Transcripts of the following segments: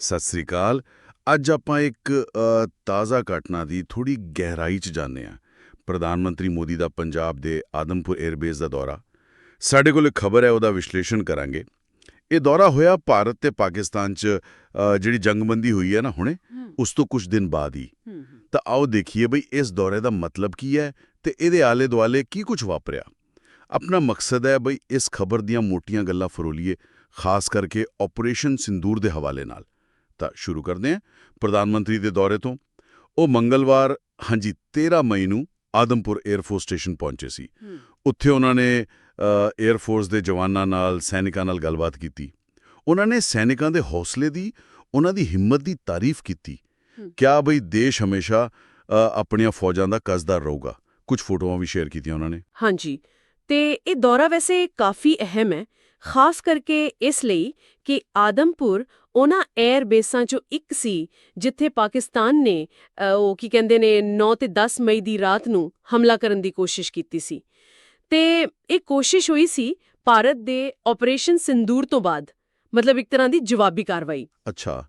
ਸਤਿ ਸ੍ਰੀ ਅਕਾਲ। ਅੱਜ ਆਪਾਂ ਇੱਕ ਤਾਜ਼ਾ ਘਟਨਾ ਦੀ ਥੋੜੀ ਗਹਿਰਾਈ 'ਚ ਜਾਂਦੇ ਹਾਂ। ਪ੍ਰਧਾਨ ਮੰਤਰੀ ਮੋਦੀ ਦਾ ਪੰਜਾਬ ਦੇ ਆਦਮਪੁਰ 에ਅਰਬੇਸ ਦਾ ਦੌਰਾ। ਸਾਡੇ ਕੋਲ ਇੱਕ ਖਬਰ ਹੈ ਉਹਦਾ ਵਿਸ਼ਲੇਸ਼ਣ ਕਰਾਂਗੇ। ਇਹ ਦੌਰਾ ਹੋਇਆ ਭਾਰਤ ਤੇ ਪਾਕਿਸਤਾਨ 'ਚ ਜਿਹੜੀ ਜੰਗਬੰਦੀ ਹੋਈ ਹੈ ਨਾ ਹੁਣੇ ਉਸ ਤੋਂ ਕੁਝ ਦਿਨ ਬਾਅਦ ਹੀ। ਤਾਂ ਆਓ ਦੇਖੀਏ ਬਈ ਇਸ ਦੌਰੇ ਦਾ ਮਤਲਬ ਕੀ ਹੈ ਤੇ ਇਹਦੇ ਆਲੇ ਦੁਆਲੇ ਕੀ ਕੁਝ ਵਾਪਰਿਆ। ਆਪਣਾ ਮਕਸਦ ਹੈ ਬਈ ਇਸ ਖਬਰ ਦੀਆਂ ਮੋਟੀਆਂ ਗੱਲਾਂ ਫਰੋਲੀਏ ਖਾਸ ਕਰਕੇ ਆਪਰੇਸ਼ਨ ਸਿੰਦੂਰ ਦੇ ਹਵਾਲੇ ਨਾਲ। ਤਾਂ ਸ਼ੁਰੂ ਕਰਦੇ ਹਾਂ ਪ੍ਰਧਾਨ ਮੰਤਰੀ ਦੇ ਦੌਰੇ ਤੋਂ। ਉਹ ਮੰਗਲਵਾਰ ਹਾਂਜੀ 13 ਮਈ ਨੂੰ ਆਦਮਪੁਰ 에ਅਰਫੋਰਸ ਸਟੇਸ਼ਨ ਪਹੁੰਚੇ ਸੀ। ਉੱਥੇ ਉਹਨਾਂ ਨੇ 에ਅਰਫੋਰਸ ਦੇ ਜਵਾਨਾਂ ਨਾਲ ਸੈਨਿਕਾਂ ਨਾਲ ਗੱਲਬਾਤ ਕੀਤੀ। ਉਹਨਾਂ ਨੇ ਸੈਨਿਕਾਂ ਦੇ ਹੌਸਲੇ ਦੀ ਉਹਨਾਂ ਦੀ ਹਿੰਮਤ ਦੀ ਤਾਰੀਫ ਕੀਤੀ। ਕਿਹਾ ਬਈ ਦੇਸ਼ ਹਮੇਸ਼ਾ ਆਪਣੀਆਂ ਫੌਜਾਂ ਦਾ ਕਸਦਾਰ ਰਹੂਗਾ। ਕੁਝ ਫੋਟੋਆਂ ਵੀ ਸ਼ੇਅਰ ਕੀਤੀਆਂ ਉਹਨਾਂ ਨੇ। ਹਾਂਜੀ। ਤੇ ਇਹ ਦੌਰਾ ਵੈਸੇ ਕਾਫੀ ਅਹਿਮ ਹੈ ਖਾਸ ਕਰਕੇ ਇਸ ਲਈ ਕਿ ਆਦਮਪੁਰ ਉਹਨਾਂ 에ਅਰ ਬੇਸਾਂ ਚੋਂ ਇੱਕ ਸੀ ਜਿੱਥੇ ਪਾਕਿਸਤਾਨ ਨੇ ਉਹ ਕੀ ਕਹਿੰਦੇ ਨੇ 9 ਤੇ 10 ਮਈ ਦੀ ਰਾਤ ਨੂੰ ਹਮਲਾ ਕਰਨ ਦੀ ਕੋਸ਼ਿਸ਼ ਕੀਤੀ ਸੀ। ਤੇ ਇਹ ਕੋਸ਼ਿਸ਼ ਹੋਈ ਸੀ ਭਾਰਤ ਦੇ ਆਪਰੇਸ਼ਨ ਸਿੰਦੂਰ ਤੋਂ ਬਾਅਦ ਮਤਲਬ ਇੱਕ ਤਰ੍ਹਾਂ ਦੀ ਜਵਾਬੀ ਕਾਰਵਾਈ। ਅੱਛਾ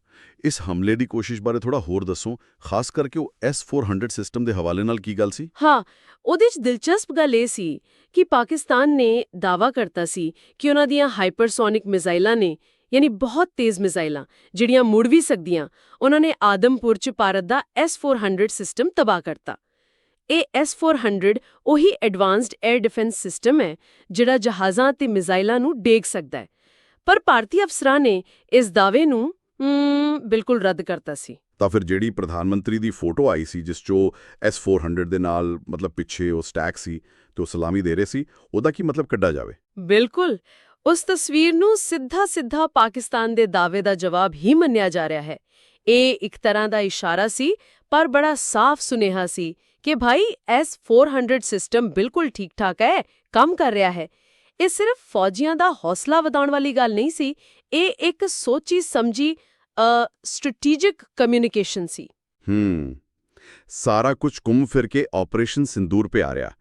ਇਸ ਹਮਲੇ ਦੀ ਕੋਸ਼ਿਸ਼ ਬਾਰੇ ਥੋੜਾ ਹੋਰ ਦੱਸੋ ਖਾਸ ਕਰਕੇ ਉਹ S400 ਸਿਸਟਮ ਦੇ ਹਵਾਲੇ ਨਾਲ ਕੀ ਗੱਲ ਸੀ? ਹਾਂ ਉਹਦੇ 'ਚ ਦਿਲਚਸਪ ਗੱਲ ਇਹ ਸੀ ਕਿ ਪਾਕਿਸਤਾਨ ਨੇ ਦਾਵਾ ਕਰਤਾ ਸੀ ਕਿ ਉਹਨਾਂ ਦੀਆਂ ਹਾਈਪਰਸੋਨਿਕ ਮਿਜ਼ਾਈਲਾਂ ਨੇ ਯਾਨੀ ਬਹੁਤ ਤੇਜ਼ ਮਿਜ਼ਾਈਲਾਂ ਜਿਹੜੀਆਂ ਮੁੜ ਵੀ ਸਕਦੀਆਂ ਉਹਨਾਂ ਨੇ ਆਦਮਪੁਰ 'ਚ ਭਾਰਤ ਦਾ S400 ਸਿਸਟਮ ਤਬਾਹ ਕਰਤਾ। ਇਹ S400 ਉਹੀ ਐਡਵਾਂਸਡ 에ਅਰ ਡਿਫੈਂਸ ਸਿਸਟਮ ਹੈ ਜਿਹੜਾ ਜਹਾਜ਼ਾਂ ਤੇ ਮਿਜ਼ਾਈਲਾਂ ਨੂੰ ਡੇਗ ਸਕਦਾ ਹੈ। ਪਰ ਭਾਰਤੀ ਅਫਸਰਾਂ ਨੇ ਇਸ ਦਾਅਵੇ ਨੂੰ ਬਿਲਕੁਲ ਰੱਦ ਕਰਤਾ ਸੀ। ਤਾਂ ਫਿਰ ਜਿਹੜੀ ਪ੍ਰਧਾਨ ਮੰਤਰੀ ਦੀ ਫੋਟੋ ਆਈ ਸੀ ਜਿਸ 'ਚੋਂ S400 ਦੇ ਨਾਲ ਮਤਲਬ ਪਿੱਛੇ ਉਹ ਸਟੈਕ ਸੀ ਤੇ ਉਹ ਸਲਾਮੀ ਦੇ ਰਹੇ ਸੀ ਉਹਦਾ ਕੀ ਮਤਲਬ ਕੱਢਾ ਜਾਵੇ? ਬਿਲਕੁਲ। ਉਸ ਤਸਵੀਰ ਨੂੰ ਸਿੱਧਾ ਸਿੱਧਾ ਪਾਕਿਸਤਾਨ ਦੇ ਦਾਅਵੇ ਦਾ ਜਵਾਬ ਹੀ ਮੰਨਿਆ ਜਾ ਰਿਹਾ ਹੈ। ਇਹ ਇੱਕ ਤਰ੍ਹਾਂ ਦਾ ਇਸ਼ਾਰਾ ਸੀ, ਪਰ ਬੜਾ ਸਾਫ਼ ਸੁਨੇਹਾ ਸੀ ਕਿ ਭਾਈ S400 ਸਿਸਟਮ ਬਿਲਕੁਲ ਠੀਕ-ਠਾਕ ਹੈ, ਕੰਮ ਕਰ ਰਿਹਾ ਹੈ। ਇਹ ਸਿਰਫ ਫੌਜੀਆਂ ਦਾ ਹੌਸਲਾ ਵਧਾਉਣ ਵਾਲੀ ਗੱਲ ਨਹੀਂ ਸੀ, ਇਹ ਇੱਕ ਸੋਚੀ ਸਮਝੀ ਸਟ੍ਰੈਟੇਜਿਕ ਕਮਿਊਨੀਕੇਸ਼ਨ ਸੀ। ਹੂੰ, ਸਾਰਾ ਕੁਝ ਘੁੰਮ ਫਿਰ ਕੇ ਆਪਰੇਸ਼ਨ ਸਿੰਦੂਰ ਪੇ ਆ ਰਿਹਾ।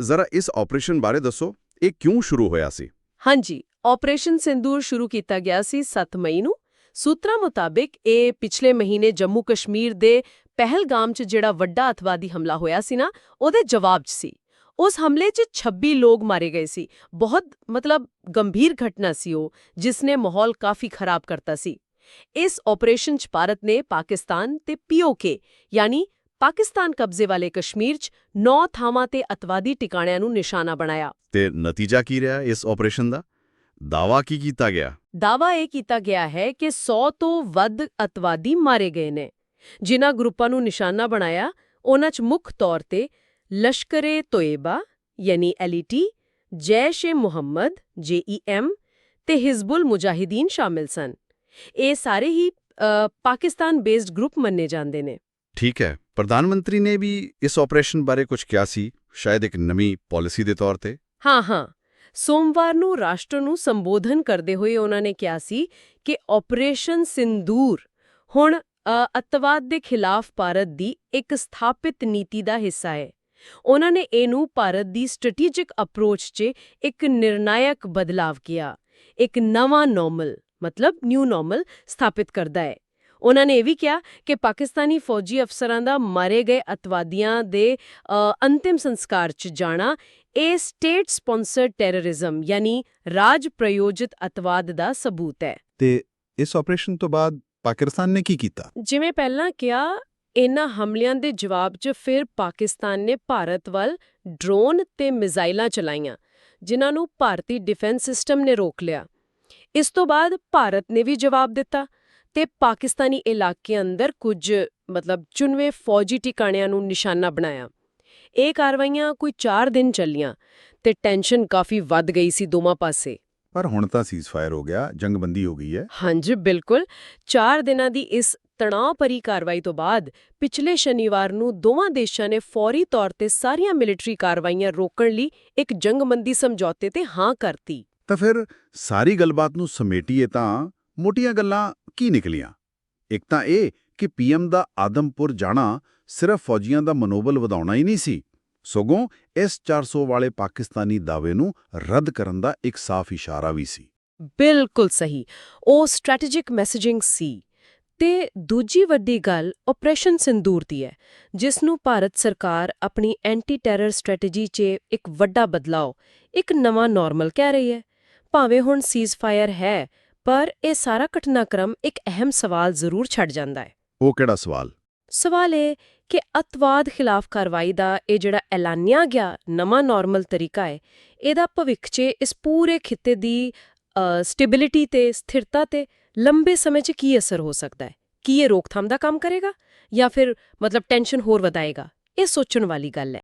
ਜ਼ਰਾ ਇਸ ਆਪਰੇਸ਼ਨ ਬਾਰੇ ਦੱਸੋ, ਇਹ ਕਿਉਂ ਸ਼ੁਰੂ ਹੋਇਆ ਸੀ? ਹਾਂਜੀ ਆਪਰੇਸ਼ਨ ਸਿੰਦੂਰ ਸ਼ੁਰੂ ਕੀਤਾ ਗਿਆ ਸੀ 7 ਮਈ ਨੂੰ। ਸੂਤਰਾਂ ਮੁਤਾਬਿਕ ਇਹ ਪਿਛਲੇ ਮਹੀਨੇ ਜੰਮੂ ਕਸ਼ਮੀਰ ਦੇ ਪਹਿਲਗਾਮ 'ਚ ਜਿਹੜਾ ਵੱਡਾ ਅਤਵਾਦੀ ਹਮਲਾ ਹੋਇਆ ਸੀ ਨਾ, ਉਹਦੇ ਜਵਾਬ 'ਚ ਸੀ। ਉਸ ਹਮਲੇ 'ਚ 26 ਲੋਕ ਮਾਰੇ ਗਏ ਸੀ। ਬਹੁਤ ਮਤਲਬ ਗੰਭੀਰ ਘਟਨਾ ਸੀ ਉਹ, ਜਿਸ ਨੇ ਮਾਹੌਲ ਕਾਫੀ ਖਰਾਬ ਕਰਤਾ ਸੀ। ਇਸ ਆਪਰੇਸ਼ਨ 'ਚ ਭਾਰਤ ਨੇ ਪਾਕਿਸਤਾਨ ਤੇ ਪੀਓਕੇ ਯਾਨੀ ਪਾਕਿਸਤਾਨ ਕਬਜ਼ੇ ਵਾਲੇ ਕਸ਼ਮੀਰ 'ਚ 9 ਥਾਵਾਂ ਤੇ ਅਤਵਾਦੀ ਟਿਕਾਣਿਆਂ ਨੂੰ ਨਿਸ਼ਾਨਾ ਬਣਾਇਆ। ਤੇ ਨਤੀਜਾ ਕੀ ਰਿਹਾ ਇਸ ਆਪਰੇਸ਼ਨ ਦਾ? ਦਾਵਾ ਕੀ ਕੀਤਾ ਗਿਆ? ਦਾਵਾ ਇਹ ਕੀਤਾ ਗਿਆ ਹੈ ਕਿ 100 ਤੋਂ ਵੱਧ ਅਤਵਾਦੀ ਮਾਰੇ ਗਏ ਨੇ। ਜਿਨ੍ਹਾਂ ਗਰੁੱਪਾਂ ਨੂੰ ਨਿਸ਼ਾਨਾ ਬਣਾਇਆ ਉਹਨਾਂ 'ਚ ਮੁੱਖ ਤੌਰ ਤੇ ਲਸ਼ਕਰੇ ਤੋਇਬਾ ਯਾਨੀ ਐਲਈਟੀ ਜੈਸ਼-ਏ ਮੁਹੰਮਦ ਜੇਈਐਮ ਤੇ ਹਿਜ਼ਬੁਲ ਮੁਜਾਹਿਦੀਨ ਸ਼ਾਮਿਲ ਸਨ। ਇਹ ਸਾਰੇ ਹੀ ਪਾਕਿਸਤਾਨ ਬੇਸਡ ਗਰੁੱਪ ਮੰਨੇ ਜਾਂਦੇ ਨੇ। ਠੀਕ ਹੈ। ਪ੍ਰਧਾਨ ਮੰਤਰੀ ਨੇ ਵੀ ਇਸ ਆਪਰੇਸ਼ਨ ਬਾਰੇ ਕੁਝ ਕਿਹਾ ਸੀ ਸ਼ਾਇਦ ਇੱਕ ਨਵੀਂ ਪਾਲਿਸੀ ਦੇ ਤੌਰ ਤੇ। ਹਾਂ ਹਾਂ। ਸੋਮਵਾਰ ਨੂੰ ਰਾਸ਼ਟਰ ਨੂੰ ਸੰਬੋਧਨ ਕਰਦੇ ਹੋਏ ਉਹਨਾਂ ਨੇ ਕਿਹਾ ਸੀ ਕਿ ਆਪਰੇਸ਼ਨ ਸਿੰਦੂਰ ਹੁਣ ਅ, ਅੱਤਵਾਦ ਦੇ ਖਿਲਾਫ ਭਾਰਤ ਦੀ ਇੱਕ ਸਥਾਪਿਤ ਨੀਤੀ ਦਾ ਹਿੱਸਾ ਹੈ। ਉਹਨਾਂ ਨੇ ਇਹਨੂੰ ਭਾਰਤ ਦੀ ਸਟ੍ਰੈਟੇਜਿਕ ਅਪਰੋਚ 'ਚ ਇੱਕ ਨਿਰਣਾਇਕ ਬਦਲਾਵ ਕਿਹਾ। ਇੱਕ ਨਵਾਂ ਨਾਰਮਲ ਮਤਲਬ ਨਿਊ ਨਾਰਮਲ ਸਥਾਪਿਤ ਕਰਦਾ ਹੈ। ਉਹਨਾਂ ਨੇ ਇਹ ਵੀ ਕਿਹਾ ਕਿ ਪਾਕਿਸਤਾਨੀ ਫੌਜੀ ਅਫਸਰਾਂ ਦਾ ਮਾਰੇ ਗਏ ਅਤਵਾਦੀਆਂ ਦੇ ਅੰਤਿਮ ਸੰਸਕਾਰ 'ਚ ਜਾਣਾ ਇਹ ਸਟੇਟ ਸਪਾਂਸਰਡ ਟੈਰਰਿਜ਼ਮ ਯਾਨੀ ਰਾਜ ਪ੍ਰਯੋਜਿਤ ਅਤਵਾਦ ਦਾ ਸਬੂਤ ਹੈ। ਤੇ ਇਸ ਆਪਰੇਸ਼ਨ ਤੋਂ ਬਾਅਦ ਪਾਕਿਸਤਾਨ ਨੇ ਕੀ ਕੀਤਾ? ਜਿਵੇਂ ਪਹਿਲਾਂ ਕਿਹਾ ਇਹਨਾਂ ਹਮਲਿਆਂ ਦੇ ਜਵਾਬ 'ਚ ਫਿਰ ਪਾਕਿਸਤਾਨ ਨੇ ਭਾਰਤ ਵੱਲ ਡਰੋਨ ਤੇ ਮਿਜ਼ਾਈਲਾਂ ਚਲਾਈਆਂ ਜਿਨ੍ਹਾਂ ਨੂੰ ਭਾਰਤੀ ਡਿਫੈਂਸ ਸਿਸਟਮ ਨੇ ਰੋਕ ਲਿਆ। ਇਸ ਤੋਂ ਬਾਅਦ ਭਾਰਤ ਨੇ ਵੀ ਜਵਾਬ ਦਿੱਤਾ। ਤੇ ਪਾਕਿਸਤਾਨੀ ਇਲਾਕੇ ਅੰਦਰ ਕੁਝ ਮਤਲਬ ਚੁਣਵੇਂ ਫੌਜੀ ਟਿਕਾਣਿਆਂ ਨੂੰ ਨਿਸ਼ਾਨਾ ਬਣਾਇਆ। ਇਹ ਕਾਰਵਾਈਆਂ ਕੋਈ 4 ਦਿਨ ਚੱਲੀਆਂ ਤੇ ਟੈਨਸ਼ਨ ਕਾਫੀ ਵੱਧ ਗਈ ਸੀ ਦੋਵਾਂ ਪਾਸੇ। ਪਰ ਹੁਣ ਤਾਂ ਸੀਜ਼ਫਾਇਰ ਹੋ ਗਿਆ ਜੰਗਬੰਦੀ ਹੋ ਗਈ ਹੈ। ਹਾਂਜੀ ਬਿਲਕੁਲ। 4 ਦਿਨਾਂ ਦੀ ਇਸ ਤਣਾਅ ਭਰੀ ਕਾਰਵਾਈ ਤੋਂ ਬਾਅਦ ਪਿਛਲੇ ਸ਼ਨੀਵਾਰ ਨੂੰ ਦੋਵਾਂ ਦੇਸ਼ਾਂ ਨੇ ਫੌਰੀ ਤੌਰ ਤੇ ਸਾਰੀਆਂ ਮਿਲਟਰੀ ਕਾਰਵਾਈਆਂ ਰੋਕਣ ਲਈ ਇੱਕ ਜੰਗਬੰਦੀ ਸਮਝੌਤੇ ਤੇ ਹਾਂ ਕਰਤੀ। ਤਾਂ ਫਿਰ ਸਾਰੀ ਗੱਲਬਾਤ ਨੂੰ ਸਮੇਟੀਏ ਤਾਂ ਮੋਟੀਆਂ ਗੱਲਾਂ ਕੀ ਨਿਕਲੀਆਂ? ਇੱਕ ਤਾਂ ਇਹ ਕਿ ਪੀਐਮ ਦਾ ਆਦਮਪੁਰ ਜਾਣਾ ਸਿਰਫ ਫੌਜੀਆਂ ਦਾ ਮਨੋਬਲ ਵਧਾਉਣਾ ਹੀ ਨਹੀਂ ਸੀ। ਸਗੋਂ ਇਸ 400 ਵਾਲੇ ਪਾਕਿਸਤਾਨੀ ਦਾਅਵੇ ਨੂੰ ਰੱਦ ਕਰਨ ਦਾ ਇੱਕ ਸਾਫ਼ ਇਸ਼ਾਰਾ ਵੀ ਸੀ। ਬਿਲਕੁਲ ਸਹੀ। ਉਹ ਸਟ੍ਰੈਟੇਜਿਕ ਮੈਸੇਜਿੰਗ ਸੀ। ਤੇ ਦੂਜੀ ਵੱਡੀ ਗੱਲ ਆਪਰੇਸ਼ਨ ਸਿੰਦੂਰ ਦੀ ਹੈ, ਜਿਸ ਨੂੰ ਭਾਰਤ ਸਰਕਾਰ ਆਪਣੀ ਐਂਟੀ ਟੈਰਰ ਸਟ੍ਰੈਟੇਜੀ 'ਚ ਇੱਕ ਵੱਡਾ ਬਦਲਾਅ ਇੱਕ ਨਵਾਂ ਨਾਰਮਲ ਕਹਿ ਰਹੀ ਹੈ। ਭਾਵੇਂ ਹੁਣ ਸੀਜ਼ਫਾਇਰ ਹੈ ਪਰ ਇਹ ਸਾਰਾ ਘਟਨਾਕ੍ਰਮ ਇੱਕ ਅਹਿਮ ਸਵਾਲ ਜ਼ਰੂਰ ਛੱਡ ਜਾਂਦਾ ਹੈ। ਉਹ ਕਿਹੜਾ ਸਵਾਲ? ਸਵਾਲ ਇਹ ਕਿ ਅਤਵਾਦ ਖਿਲਾਫ ਕਾਰਵਾਈ ਦਾ ਇਹ ਜਿਹੜਾ ਐਲਾਨਿਆ ਗਿਆ ਨਵਾਂ ਨਾਰਮਲ ਤਰੀਕਾ ਹੈ ਇਹਦਾ ਭਵਿੱਖ 'ਚ ਇਸ ਪੂਰੇ ਖਿੱਤੇ ਦੀ ਸਟੇਬਿਲਿਟੀ ਤੇ ਸਥਿਰਤਾ ਤੇ ਲੰਬੇ ਸਮੇਂ 'ਚ ਕੀ ਅਸਰ ਹੋ ਸਕਦਾ ਹੈ? ਕੀ ਇਹ ਰੋਕਥਾਮ ਦਾ ਕੰਮ ਕਰੇਗਾ ਜਾਂ ਫਿਰ ਮਤਲਬ ਟੈਨਸ਼ਨ ਹੋਰ ਵਧਾਏਗਾ? ਇਹ ਸੋਚਣ ਵਾਲੀ ਗੱਲ ਹੈ।